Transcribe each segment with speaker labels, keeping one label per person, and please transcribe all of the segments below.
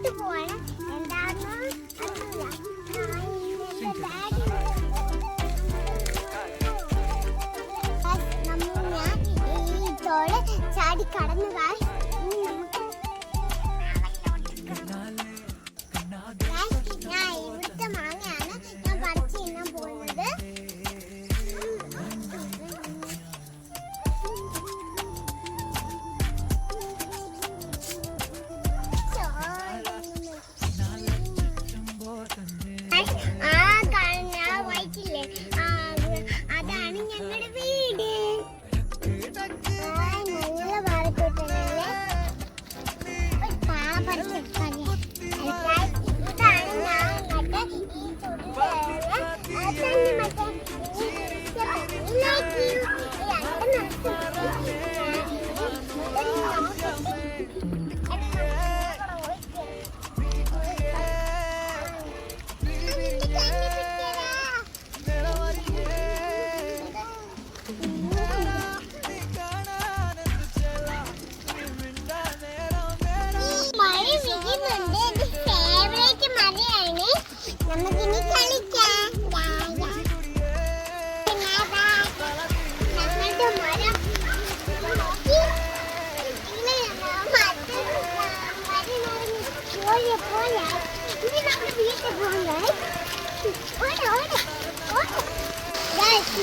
Speaker 1: എങ്ങോട്ട് പോകണം ഈ ചാടി കടന്നു Çok iyi.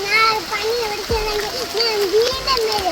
Speaker 1: நான் பண்ணி வடிச்சு நான் வீட்டை மேலே